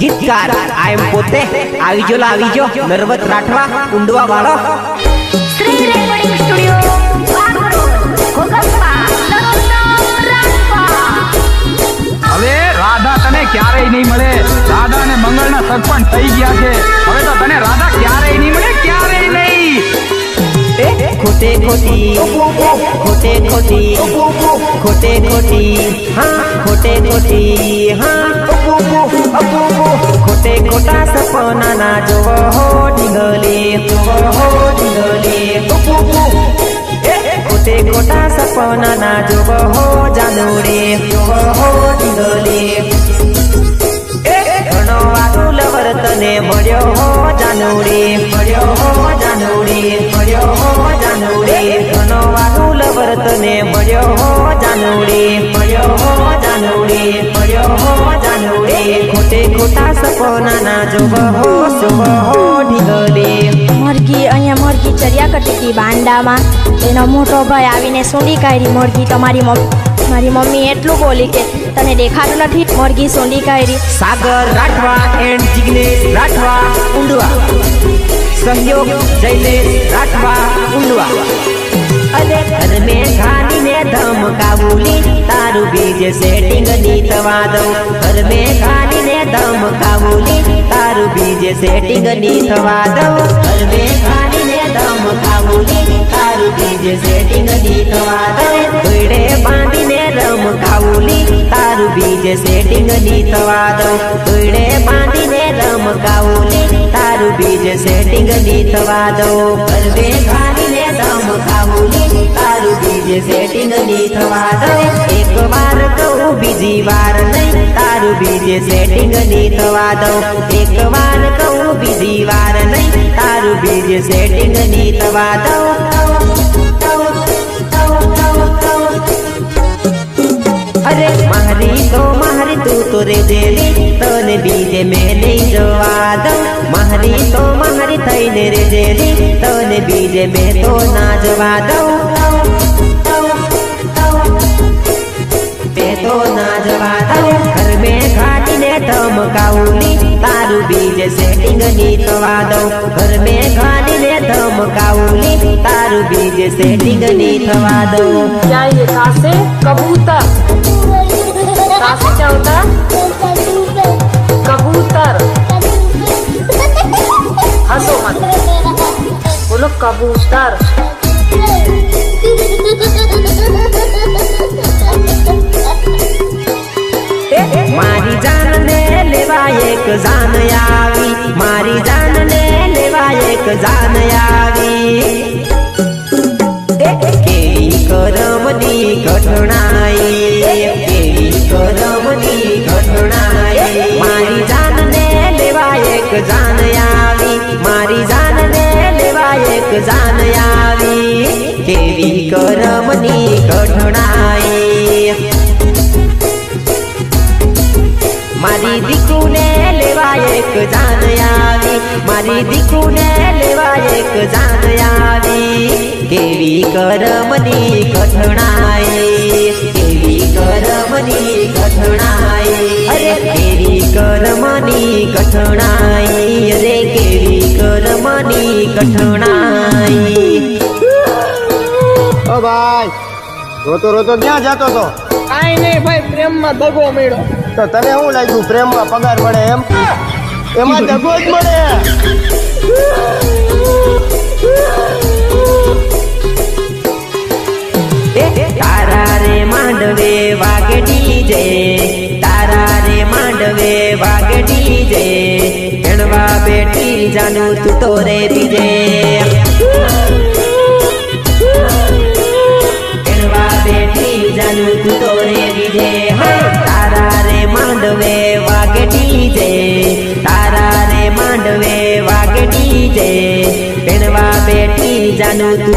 ગીતકાર આ એમ પોતે. આવી જો લા આવી જો નર્વત રાઠવા ઊંડવા વાળો. શ્રી રેકોર્ડિંગ સ્ટુડિયો હવે રાધા તને ક્યારેય નહીં મળે. રાધા અને મંગળના સરપંચ થઈ ગયા છે. હવે તો તને રાધા ક્યારેય નહીં મળે ક્યારેય નહીં. ખોટે ખોટી. ખોટે ખોટી. ખોટે ખોટી. હા ખોટે ખોટી. હા. ખોટે ખોટા સપના ના જોવો હો ઢીંગલી, જોવો હો ઢીંગલી. ખોટે ખોટા સપના ના જોવો હો જાનુડી જોવો હો ઢીંગલી. ઘણો મળ્યો હો જાનુડી મળ્યો હો જાનુડી મળ્યો હો જાનુડી ઘણો વર્તને મળ્યો હો જાનુડી મળ્યો હો જાનુડી મળ્યો હો જાનુડી. ખોટે ખોટા સપના ના જોબ હો શુભ હો ઢીંગલી. મરઘી અહીંયા મરઘી ચર્યા કરતી હતી બાંડામાં. એનો મોટો ભાઈ આવીને સૂંડી કાઢી. મરઘી તમારી મમ્મી મારી મમ્મી એટલું બોલી કે તને દેખાતું નથી. મરઘી સૂંડી કાઢી. સાગર રાઠવા એન્ડ જિગ્નેશ રાઠવા ઉંડવા સહયોગ જૈલેશ રાઠવા ઊંડવા. અરે ઘર મેં ખાનીને ધમકાવુલી, તારું બીજ સેટિંગની થવા દઉં. ઘર ખાનીને ધમકાવુલી, તારું બીજ સેટિંગની થવા દઉં. ઘર મેં ખાનીને ધમકાવુલી, તારું બીજ સેટિંગની થવા દઉં. દોડે બાંધીને રમકાવુલી તારું બીજ સેટિંગની થવા દઉં. દોડે બાંધીને રમકાવુલી તારું બીજ સેટિંગની થવા દઉં. તારું બીજ સેટિંગની થવા એક વાર કહું બીજી વાર નહીં તારું સેટિંગની થવા એક વાર કહું બીજી વાર નહીં તારું સેટિંગની થવા દઉં અરે મારી તો, મારી તું તો રે તને બીજે મેં નહીં જોવા દઉં. મારી તો, મારી થઈને રે રે તને બીજે મેં તો ના જોવા દઉં. તો ના જવા દઉં. ઘર મેં ખાટીને ધમકાવલી તારું બીજ સેટિંગની થવા દઉં. ઘર મેં ખાટીને ધમકાવલી તારું બીજ સેટિંગ થવા દઉં. કબૂતર. से कबूतर कहाँ से क्या होता है कबूतर हंसो मत बोलो कबूतर મારી જાનને લેવા એક જાન આવી મારી જાનને લેવા એક જાન આવી કેવી કરમની ઘટનાઈ કેવી કરમની ઘટનાઈ મારી જાનને લેવા એક જાન આવી. મારી જાનને લેવા એક જાન દીકુને લેવા એક જાન આવી. કેવી કરમની કેવી કરમની કઠણાઈ અરે કેવી કર્મની કઠણાઈ અરે કેવી કર્મની કઠણાઈ ઓ ભાઈ રોતો રોતો ક્યાં જતો તો? કાઈ નહીં ભાઈ પ્રેમમાં દગો મળ્યો તો તને શું લાગ્યું પ્રેમમાં પગાર મળે એમ? એમાં દગો જ મળે. રે માંડવે વાગે ડીજે તારા રે માંડવે વાગે ડીજે ગણવા બેઠી જાનું તું તો રે બીજે. ગણવા બેઠી જાનું તું તો રે બીજે. તારા રે માંડવે વાગે ડીજે તારા રે માંડવે વાગે ડીજે ગણવા બેઠી જાનું તું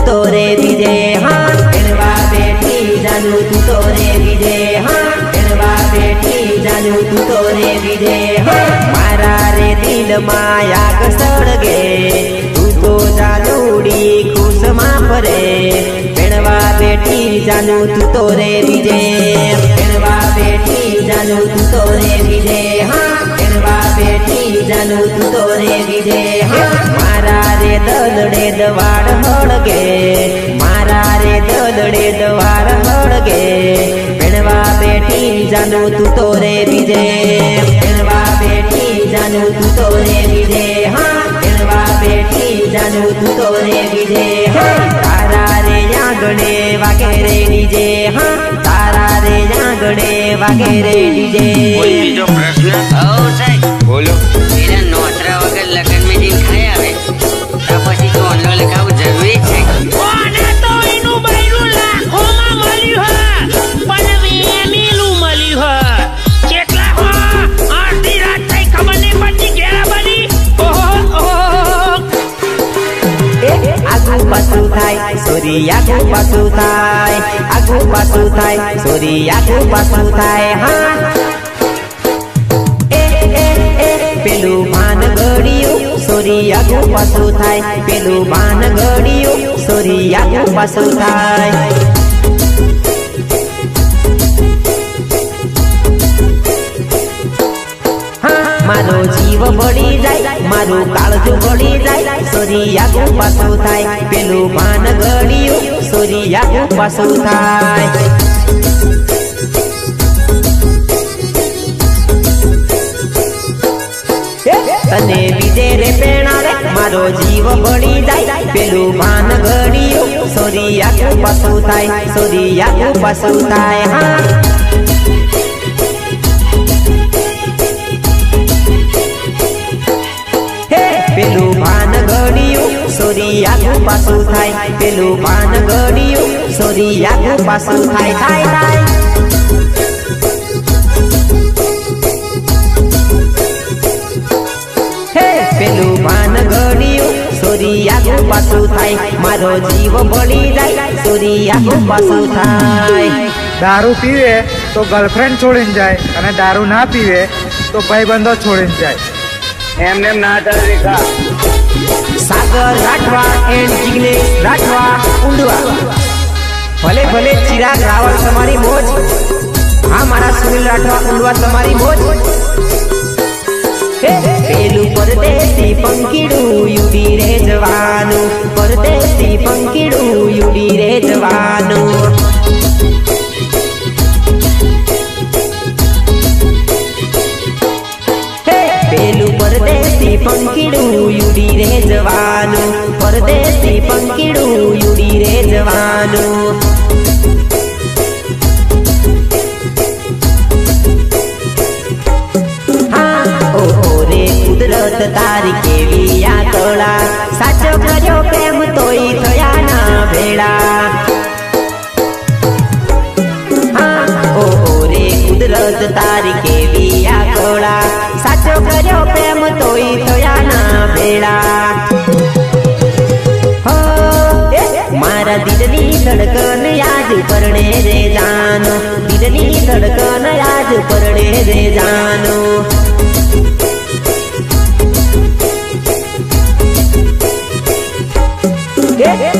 હા જાનું તું તો રે બીજે હા ગણવા બેઠી જાનું તું તો રે બીજે હા મારા રે દિલમાં આગ સળગે તું તો જાનુડી ખુશમાં ફરે ગણવા બેઠી જાનું તું તો રે બીજે ગણવા બેઠી જાનું તું તો રે બીજે હા બેઠી દલડે દવાડ હળગે મારા રે દલડે દવાડ હળગે ભેણવા બેઠી જાનું તું તો રે બીજે ભેણવા બેઠી જાનું તું તો રે બીજે હા ભેણવા બેઠી જાનું તું તો રે બીજે હા તારા રે આંગણે વાગે રે ડીજે હા તારા રે આંગણે વાગે રે ડીજે કોઈ બીજો પ્રશ્ન હઉ સાહેબ બોલો એના નોતરા વગર લગ્ન મેં જઈને આગુ પાછું થાય સોરી આગુ પાછું થાય આગુ પાછું થાય સોરી આગુ પાછું થાય હા પેલું ભાન ગળ્યું સોરી આગુ પાછું થાય પેલું ભાન ગળ્યું સોરી આગુ પાછું થાય મારો જીવ બળી મારું કાળજું ગળી જાય સોરી આગું પાછું થાય. પેલું પાન ગળ્યું સોરી આગું પાછું થાય. તને બીજે રે પેણાવે મારો જીવ બળી જાય. પેલું ભાન ગળ્યું સોરી આગું પાછું થાય સોરી આગું પાછું થાય. હા. સોરી આગું પાછું થાય. પેલું પાન ગળ્યું. સોરી આગું પાછું થાય થાય થાય. પેલું ભાન ગળ્યું. સોરી આગું પાછું થાય. મારો જીવ બળી જાય. સોરી આગું પાછું થાય. દારૂ પીવે તો ગર્લફ્રેન્ડ છોડીને જાય અને દારૂ ના પીવે તો ભાઈબંધો છોડીને જાય. એમને ના ચાલે રેખા સાગર, રાઠવા એન્ડ જિગ્નેશ, રાઠવા ઉંડવા ભલે ભલે ચિરાગ રાવલ તમારી મોજ. હા, મારા સુનિલ રાઠવા ઉંડવા તમારી મોજ. પેલું પરદેશી પંકીડું યુડી રે જવાનું પરદેશી પંકીડું યુડી રે જવાનું પરદેશી પંખીડું યુડી રે જવાનું પરદેશી પંખીડું યુડી રે જવાનું કુદરત તારી કેવી આ કળા સાચો કર્યો પ્રેમ તોય થયા ના હા ઓહો રે કુદરત તારી કેવી આ સાચો કર્યો પ્રેમ તોય થયા ના ભેળા. મારા દિલની ધડકન યાદ પરણે રે જાનો. દિલની ધડકન યાદ પરણે રે જાનો.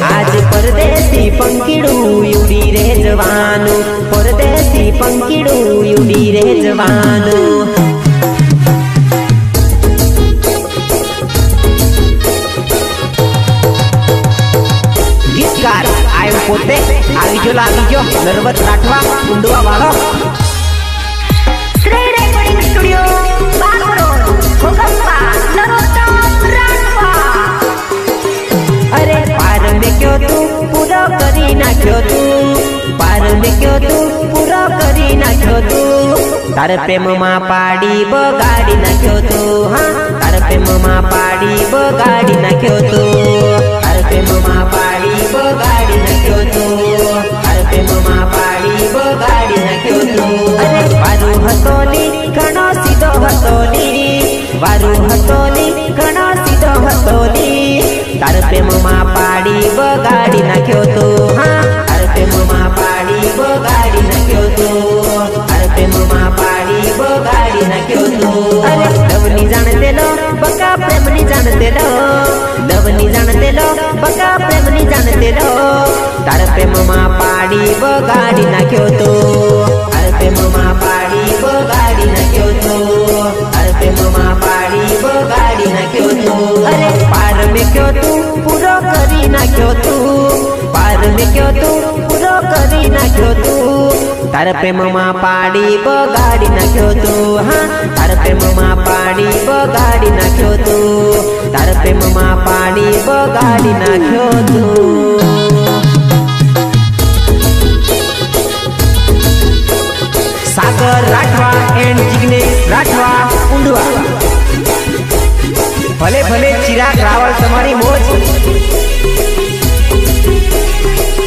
આજ પરદેશી પંકીડું ઉડી રે જવાનું. પરદેશી પંકીડું ઉડી રે જવાનું. આવી ગયો નર્વત રાઠવા ઊંડવા વાળો. શ્રી રેકોર્ડિંગ સ્ટુડિયો નાખ્યો તું. પાર મેં તું, પૂરો કરી નાખ્યો તું. તાર પ્રેમમાં પાડી બગાડી નાખ્યો તું, હા. તાર પ્રેમમાં પાડી બગાડી નાખ્યો તું. તાર પ્રેમમાં પાડી બગાડી નાખ્યો તું. વારું હતો ની ઘણો સીધો હતો ની વારું હતો ની ઘણો સીધો હતો ની તાર પાડી નાખ્યો તો હા તાર પ્રેમમાં પાડી બગાડી નાખ્યો તું તાર પ્રેમમાં પાડી બગાડી નાખ્યો તો અરે લવની જાણ તેલો બકા પ્રેમની જાણ તેલો લવની જાણ તેલો બકા પ્રેમની જાણ તેલો તાર પ્રેમમાં પાડી બગાડી નાખ્યો તો. તાર પ્રેમમાં પાડી બગાડી નાખ્યો તો. તાર પ્રેમમાં પાડી બગાડી નાખ્યો તો. અરે પાર મેક્યો તું, પૂરો કરી નાખ્યો તું. પાર મેક્યો તું, પૂરો કરી નાખ્યો તું. તાર પ્રેમમાં પાડી બગાડી નાખ્યો તું. હા, તાર પ્રેમમાં પાડી બગાડી નાખ્યો તું. તાર પ્રેમમાં પાડી બગાડી નાખ્યો તું. સાગર, રાઠવા એન્ડ જિગ્નેશ, રાઠવા, ઊંડવા. ભલે ભલે ચિરાગ રાવલ તમારી મોજ.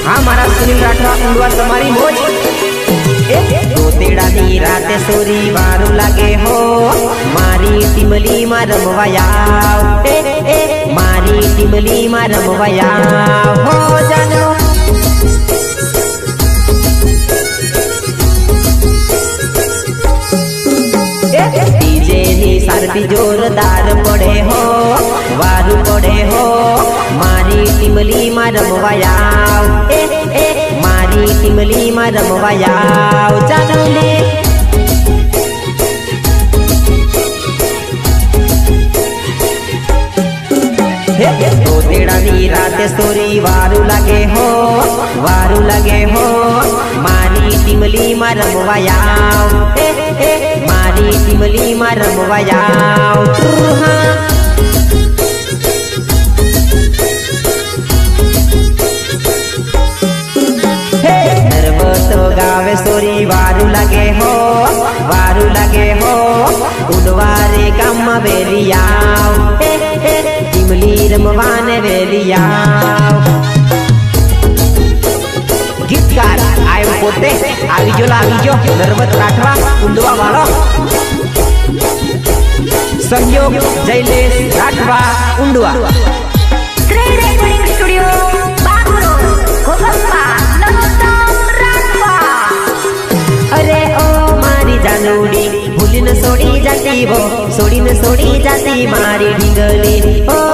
હા, મારા સુનિલ રાઠવા, ઊંડવા તમારી મોજ. તોતેડાની રાતે સોરી મારું લાગે હો. મારી ટીમલી માં રમવાયા મારી ટીમલી માં રમવાયા હો જાનો ડીજે ની સારથી જોરદાર પડે હો વારું પડે હો મારી ટીમલી માં રમવાયા એ એ મારી ટીમલી માં રમવાયા ચાલો લે તોતેડાની રાતે સોરી વારું લાગે હો વારું લાગે હો મારી ટીમલી માં રમવાયા. એ એ મારી ટીમલી માં રમવાયા. હા નર્વતો ગાવે સોરી, વારું લાગે હો, વારું લાગે હો ઉડવારે ગામમાં એ એ ટીમલી રમવાને વેલિયાવ ગીતકાર આયો પોતે. આવી જો લાવી જો નર્વત રાઠવા ઊંડવા વાળો. સંયોગ જયલેશ રાઠવા ઉંડવા અરે ઓ મારી જાનુડી ભૂલીને સોડી જાતી વો સોડીને સોડી જાતી મારી ઢીંગલી. ઓ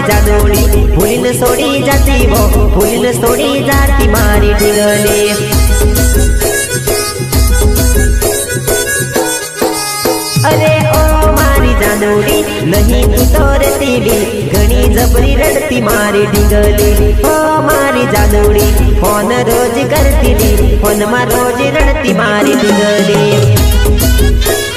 મારી જાનુડી ભૂલીને છોડી જાતી વો ભૂલીને છોડી જાતી મારી ઢીંગલી અરે ઓ મારી જાનુડી નહીં તું તો બી, ઘણી જબરી રડતી મારી ઢીંગલી. ઓ મારી જાનુડી ફોન રોજ કરતી દી ફોનમાં રોજ રડતી મારી ઢીંગલી.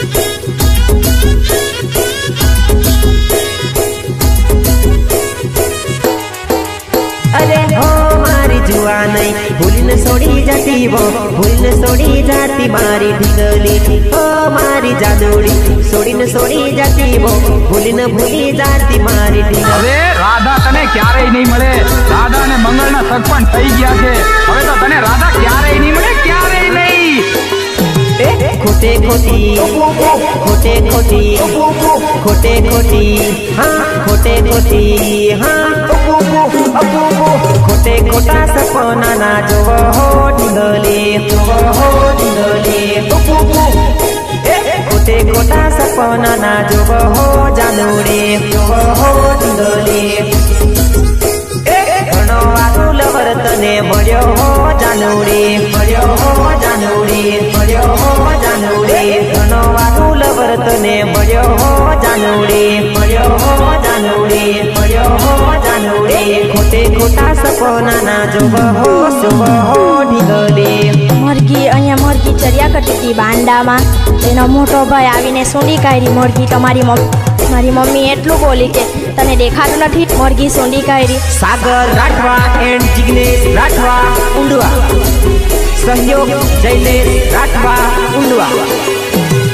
છોડી જતી વો ભૂલ છોડી જતી મારી દીકરી ઓ મારી જાદુડી છોડીને છોડી જતી વો ભૂલીને ભૂલી જતી મારી દીકરી હવે રાધા તને ક્યારેય નહીં મળે. રાધા અને મંગળના સરપંચ થઈ ગયા છે. હવે તો તને રાધા ક્યારેય નહીં મળે ક્યારેય નહીં. ખોટે ખોટી ખોટે ખોટી ખોટે ખોટી હા ખોટે ખોટી હા. ખોટા સપના ના જોવો હો ઢીંગલી જોવો હો ઢીંગલી ખોટે ખોટા સપના ના જોવો હો જાનુડી જોવો હો ઢીંગલી ઘણો વાતું તને મળ્યો હો જાનુડી મળ્યો હો જાનુડી મળ્યો હો જાનુડી ધનો વાતું લવર તને મળ્યો હો જાનુડી મળ્યો હો જાનુડી મળ્યો હો જાનુડી ખોટે ખોટા સપના ના જોબ હો જોવ હો ઢીંગલી. મરઘી અહીંયા મરઘી ચર્યા કરતી હતી બાંડામાં. એનો મોટો ભાઈ આવીને સૂંડી કાઢી મરઘી તમારી મમ્મી મારી મમ્મી એટલું બોલી કે તને દેખાતું નથી. મરઘી સોંડી કાયરી. સાગર રાઠવા એન્ડ જિગ્નેશ રાઠવા ઊંડવા. સહયોગ જયલેશ રાઠવા ઊંડવા.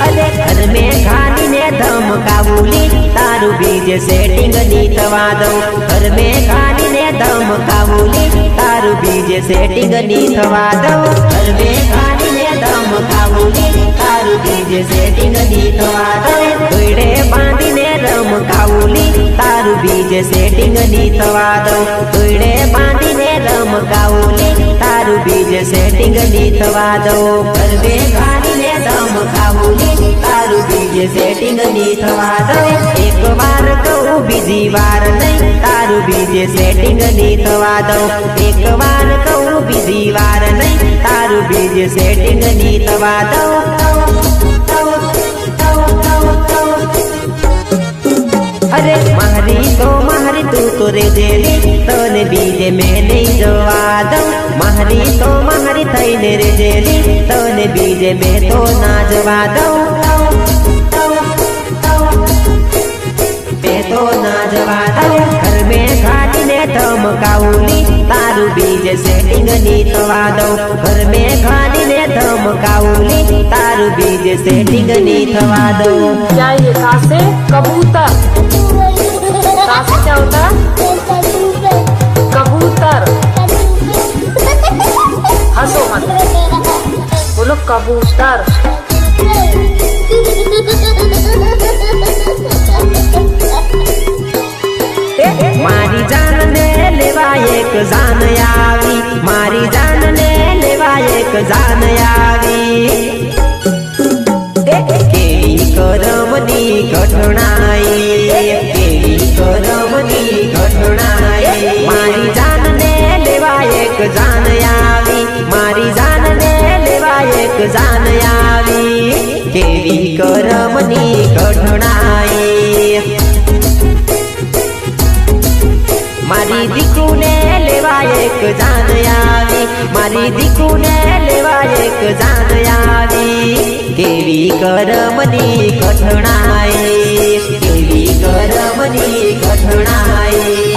અરે ઘર મેં ખાલીને ધમકાવુલી તારું બીજ સેટિંગની થવા દઉં. ઘર મેં ખાલીને ધમકાવુલી તારું બીજ સેટિંગની થવા દઉં. ઘર મેં ખાલીને ધમકાવુલી તારું બીજ સેટિંગની થવા દઉં દોયડે બાંધીને રમકાવુલી તારું બીજ સેટિંગની થવા દઉં દોયડે બાંધીને રમકાવુલી તારું બીજ સેટિંગની થવા દઉં બીજ સેટિંગની કહું, બીજી વાર નહીં. તારું બીજ સેટિંગની થવા એક વાર કહું, બીજી વાર નહીં. તારું બીજ સેટિંગની થવા દઉં રે મારી તો, મારી તું તો રે તને બીજે મેં નહીં જવા દઉં. મારી તો, મારી થઈને રે જેની તને બીજે મેં તો ના જવા દઉં. તારું બીજે સેટિંગની થવા દઉં. દઉં. કબૂતર. સાસુ ક્યાં હોતા કબૂતર. હસો મત બોલો કબૂતર. મારી જાન ને લેવા એક જાન આવી. મારી જાન ને લેવા એક જાન આવી. કરમની ઘટનાઈ? કેવી કરમની મારી જાનને લેવા કરમની ઘટનાઈ મારી દીકુને લેવા એક જાન મારી દીકુને લેવા એક જાન આવી. કેવી કરમની ઘટનાઈ કેવી કરમની ઘટનાઈ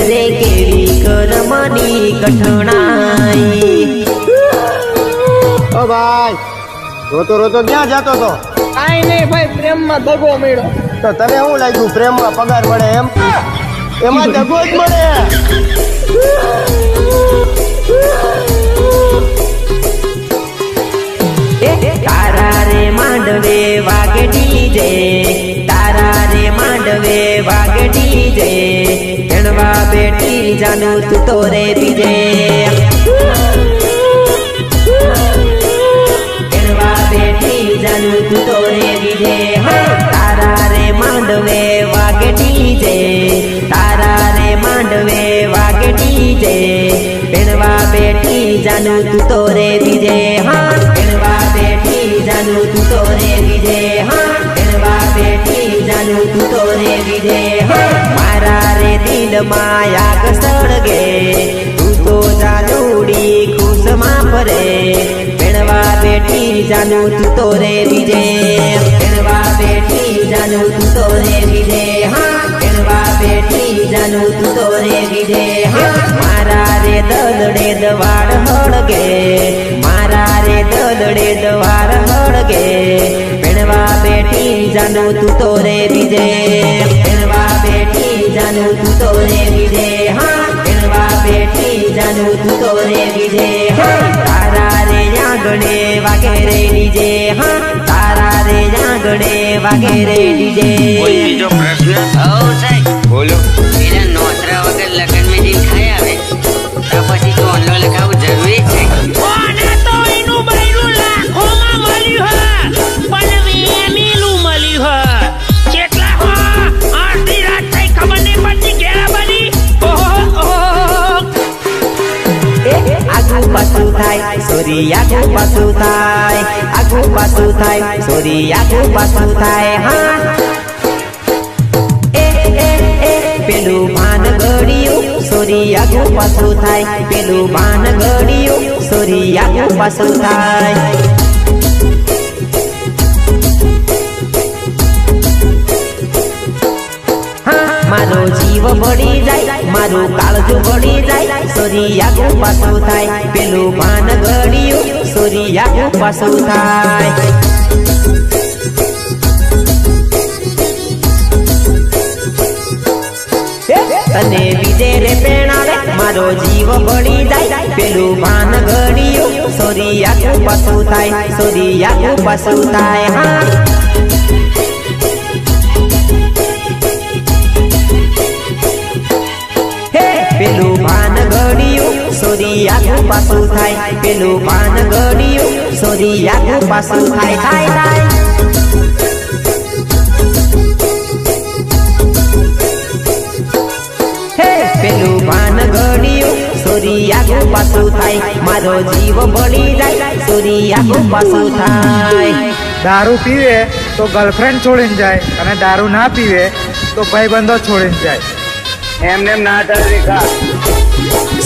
અરે કેવી કરમની અરે ઘટનાઈ ઓ ભાઈ રોતો રોતો ક્યાં જતો તો? કાઈ નહીં ભાઈ પ્રેમમાં દગો મળ્યો તો તને શું લાગ્યું પ્રેમમાં પગાર મળે એમ? એમાં દગો જ મળે. રે માંડવે વાગે ડીજે તારા રે માંડવે વાગે ડીજે જણવા બેઠી જાનું તું તો રે બીજે. જણવા બેઠી જાનું તું તો રે હા તારા રે માંડવે, વાગે ડીજે. તારા રે માંડવે, વાગે ડીજે. ગણવા બેઠી જાનું તું તો રે બીજે હા. ગણવા બેઠી જાનું તું તો રે બીજે હા. ગણવા બેઠી જાનું તું તો રે બીજે હા. મારા રે દિલ માયા કસળગે તું તો જાનુડી ખુશમાં ફરે. ગણવા બેઠી જાનું તું તો રે બીજે ગણવા બેઠી જાનું તું તો રે બીજે હા ગણવા બેઠી જાનું તું તો રે બીજે હા મારા રે દલડે દવાડ હળગે મારા રે દલડે દવાડ હળગે ભેણવા બેઠી જાનું તું તો રે બીજે ભેણવા બેઠી જાનું તું તો રે બીજે હા ભેણવા બેઠી આંગણે વાગે રે ડીજે હા તારા રે આંગણે વાગે રે ડીજે. કોઈ બીજો પ્રશ્ન. ઓ સાહેબ. બોલો. એના નોતરા વગર લગ્નમાં દિન ખાય આવે તો પછી તો ઓનલો લખાવવું જરૂરી? પાછું થાય આખું પાછું થાય સોરી આખું પાછું થાય હા પેલું ભાન ગળ્યું સોરી આખું પાછું થાય પેલું ભાન ગળ્યું સોરી આખું પાછું થાય મારો જીવ બળી જાય, મારું કાળજું બળી જાય સોરિયા પાછું થાય, પેલું ભાન ગળ્યું સોરી આગુ પાછું થાય. તને બીજે રે પેણાવે મારો જીવ બળી જાય, પેલું ભાન ઘડ્યું, સોરી આગુ પાછું થાય, સોરી આગુ પાછું થાય, હે. સોરી પાછું થાય. પેલું પાન ગળ્યું. સોરી પાછું થાય થાય થાય. પેલું પાછું થાય. મારો જીવ બળી જાય. સોરી પાછું થાય. દારૂ પીવે તો ગર્લફ્રેન્ડ છોડીને જાય અને દારૂ ના પીવે તો ભાઈબંધો છોડીને જાય. એમને ના ચાલે રેખા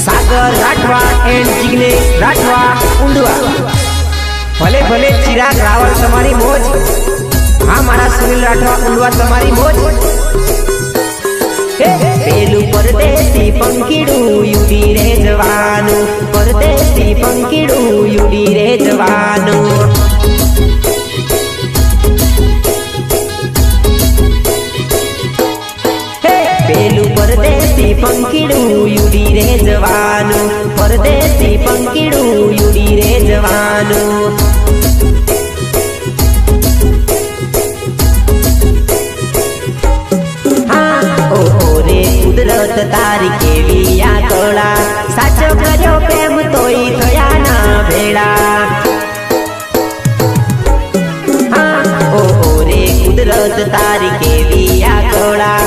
સાગર, રાઠવા એન્ડ જિગ્નેશ, રાઠવા ઉંડવા ભલે ભલે ચિરાગ રાવલ તમારી મોજ. હા, મારા સુનિલ રાઠવા ઉંડવા તમારી મોજ. પેલું પરદેશી પંખીડું, યુડી રે જવાનું પરદેશી પંખીડું, યુડી રે જવાનું પરદેશી પંખીડું યુડી રે જવાનું. પરદેશી પંખીડું યુડી રે જવાનું. કુદરત તારી કેવી આ કળા સાચો કર્યો પ્રેમ તોય થયા ના હા, ઓહો રે કુદરત તારી કેવી આ કળા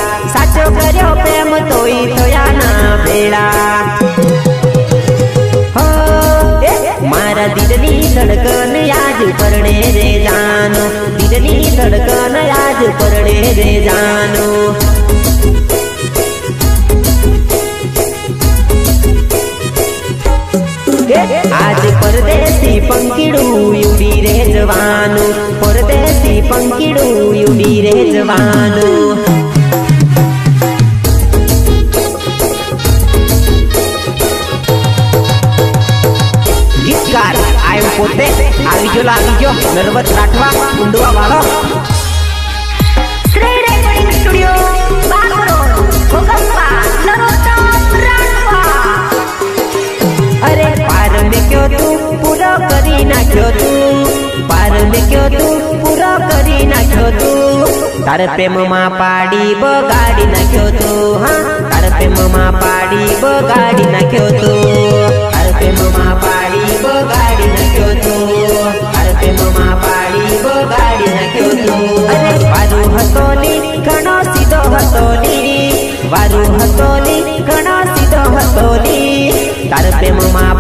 ધડકન આજ પરણે રે જાનો. દિલની ધડકન આજ પરણે રે જાનો. આજ પરદેશી પંકીડું ઉડી રે જવાનું. પરદેશી પંકીડું ઉડી રે જવાનું. ગીતકાર પોતે આવી ગયો લાગી ગયો નર્વત રાઠવા ઊંડવા વાળો. શ્રી રેકોર્ડિંગ સ્ટુડિયો બાગરો ગોગપ્પા નરોત્તમ રાઠવા અરે પાર મેં કયો તું પૂરો કરી નાખ્યો તું. પાર મેં કયો તું પૂરો કરી નાખ્યો તું. તારે પ્રેમમાં પાડી બગાડી નાખ્યો તું હા. તારે પ્રેમમાં પાડી બગાડી નાખ્યો તું. તારે પ્રેમમાં બગાડી નાખ્યો તું હતો ની, ઘણો સીધો હતો ની. વારું હતો ની, ઘણો સીધો હતો ની. તાર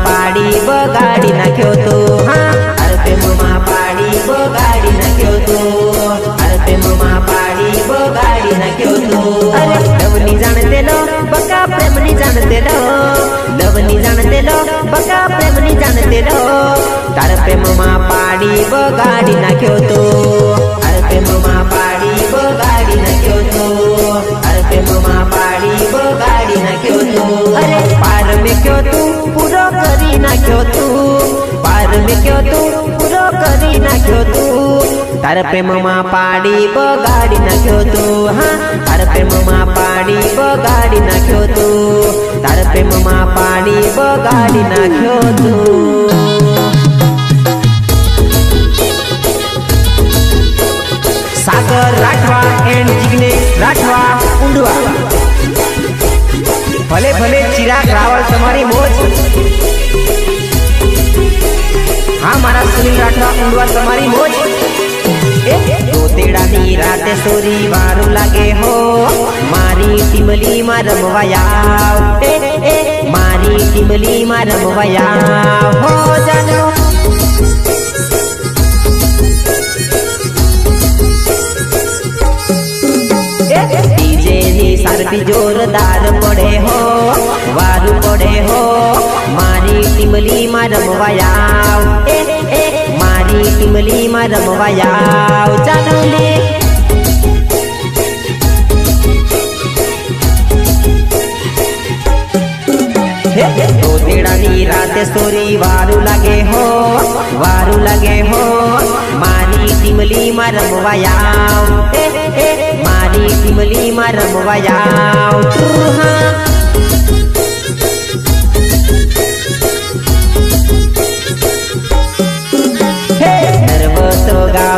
પાડી બગાડી નાખ્યો તો, હા. તાર પ્રેમમાં પાડી બગાડી નાખ્યો તો. નાખ્યો તો અરે લવની જાણ તેલો બકા પ્રેમની જાણ તેલો લવની જાણ તેલો બકા પ્રેમની જાણ તેલો તાર પ્રેમમાં પાડી બગાડી નાખ્યો તો પાડી બગાડી નાખ્યો તો તાર પ્રેમમાં પાડી બગાડી નાખ્યો તું, હા. તાર પ્રેમમાં પાડી બગાડી નાખ્યો તું. તાર પ્રેમમાં પાડી બગાડી નાખ્યો તું. સાગર, રાઠવા એન્ડ જિગ્નેશ, રાઠવા ઊંડવા. ભલે ભલે ચિરાગ રાવલ તમારી મોજ. હા, મારા સુનિલ રાઠવા ઊંડવા તમારી મોજ. તોતેડાની રાતે સોરી વારું લાગે હો. મારી ટીમલી માં રમવાયા એ એ મારી ટીમલી માં રમવાયા હો જાનો. ડીજે ની સારથી જોરદાર પડે હો. વારું પડે હો. મારી ટીમલી માં રમવાયા એ એ મારી ટીમલી માં રમવાયા ચાલો લે તોતેડાની રાતે સોરી વારું લાગે હો વારું લાગે હો મારી ટીમલી માં રમવાયા એ એ મારી ટીમલી માં રમવાયા હા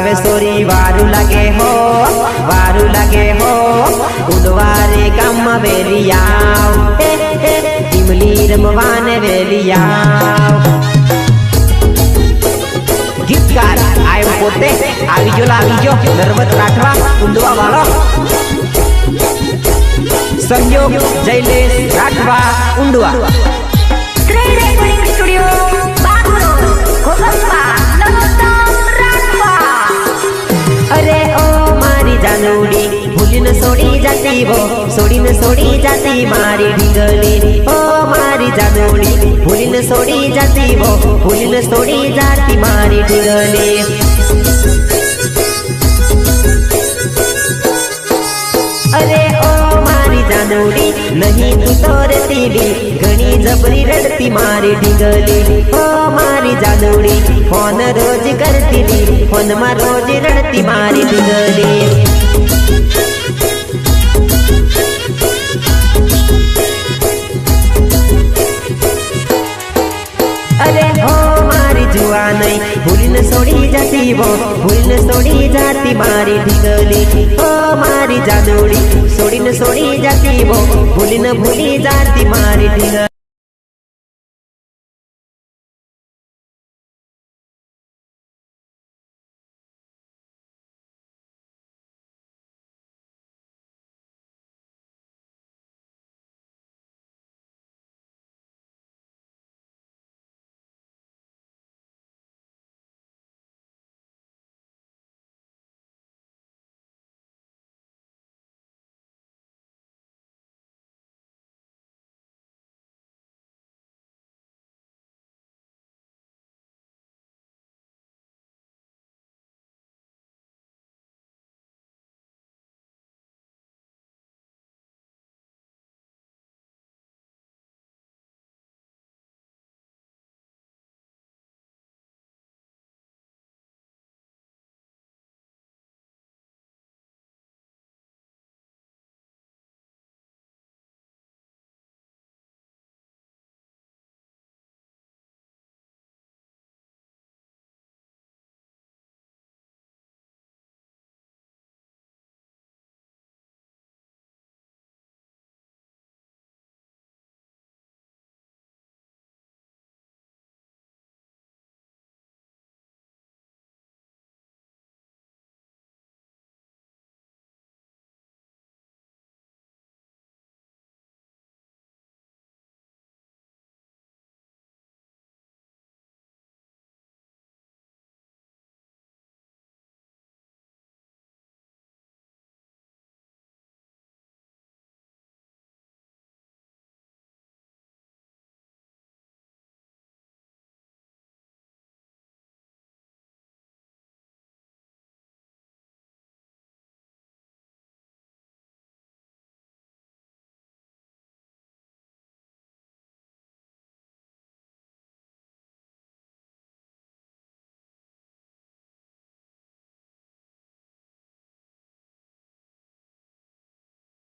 ગાવે સોરી, વારું લાગે હો, વારું લાગે હો. ગામમાં વેલિયાવ એ એ ટીમલી રમવાને વેલિયાવ ગીતકાર આયમ પોતે આવી જો લાવી જો નર્વત રાઠવા ઉંદવા વાળો. સંયોગ, જયલેશ, રાઠવા ઊંડવા જાનુડી ભૂલીને સોડી જાતી વો સોડીને સોડી જાતી મારી ઢીંગલી. ઓ મારી જાનુડી ભૂલીને સોડી જાતી વો ભૂલીને સોડી જાતી મારી ઢીંગલી. જાનુડી નહીં તું તો રતીવી ઘણી જબરી રડતી મારી ઢીંગલી. ઓ મારી જાનુડી ફોન રોજ કરતી હતી ફોનમાં રોજ રડતી મારી ઢીંગલી. અરે હો મારી જુવા નહીં ભૂલીને છોડી જતી વો સોડી જાતી મારી ઢીંગલી, ઓ મારી જાદુડી, સોડીને સોડી જાતી વો ભૂલીને ભૂલી જાતી મારી ઢીંગલી.